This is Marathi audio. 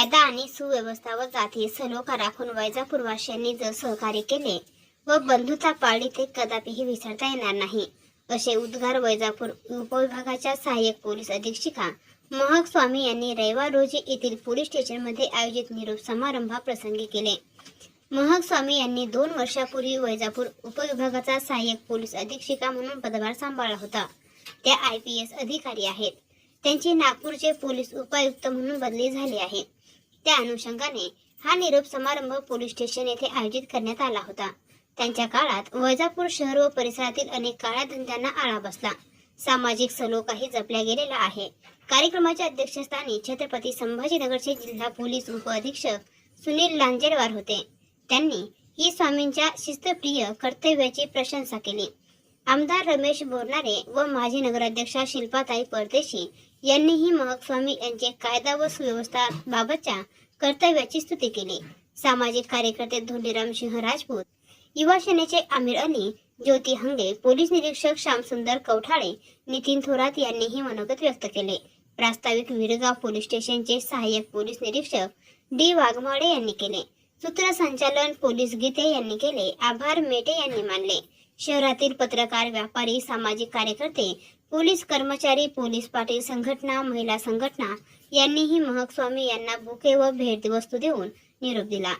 कायदा आणि सुव्यवस्था व जाती सलोखा राखून वैजापूरवासियांनी जर सहकार्य केले व बंधुता पाळली ते कदापिही विसरता येणार नाही. असे उद्गार वैजापूर उपविभागाच्या सहाय्यक पोलीस अधीक्षिका महक स्वामी यांनी रविवार रोजी येथील पोलीस स्टेशनमध्ये आयोजित निरोप समारंभाप्रसंगी केले. महक स्वामी यांनी दोन वर्षापूर्वी वैजापूर उपविभागाचा सहाय्यक पोलीस अधीक्षिका म्हणून पदभार सांभाळला होता. त्या आय पी एस अधिकारी आहेत. त्यांची नागपूरचे पोलीस उपायुक्त म्हणून बदली झाली आहे. त्या अनुषंगाने हा निरोप समारंभ पोलीस स्टेशन येथे आयोजित करण्यात आला होता. त्यांच्या काळात वैजापूर शहर व परिसरातील अनेक काळ्या धंद्यांना आळा बसला. सामाजिक सलोखाही जपल्या गेलेला आहे. कार्यक्रमाच्या अध्यक्षस्थानी छत्रपती संभाजीनगरचे जिल्हा पोलीस उपअधीक्षक सुनील लांजेडवार होते. त्यांनी ही स्वामींच्या शिस्तप्रिय कर्तव्याची प्रशंसा केली. आमदार रमेश बोरनारे व माजी नगराध्यक्षा शिल्पाताई परदेशी यांनीही महक स्वामी यांचे कायदा व सुव्यवस्था बाबतच्या कर्तव्याची स्तुती केली. सामाजिक कार्यकर्ते धोंडीराम सिंह राजपूत युवा सेनेचे आमिर अली ज्योती हंगे पोलीस निरीक्षक श्यामसुंदर कवठाळे नितीन थोरात यांनीही मनोगत व्यक्त केले. प्रास्ताविक विरगाव पोलीस स्टेशनचे सहाय्यक पोलीस निरीक्षक डी वाघमाडे यांनी केले. सूत्रसंचालन पोलीस गीते यांनी केले. आभार मेटे यांनी मानले. शहरातील पत्रकार व्यापारी सामाजिक कार्यकर्ते पोलीस कर्मचारी पोलीस पाटील संघटना महिला संघटना यांनीही महक स्वामी यांना बुके व भेट वस्तू देऊन निरोप दिला.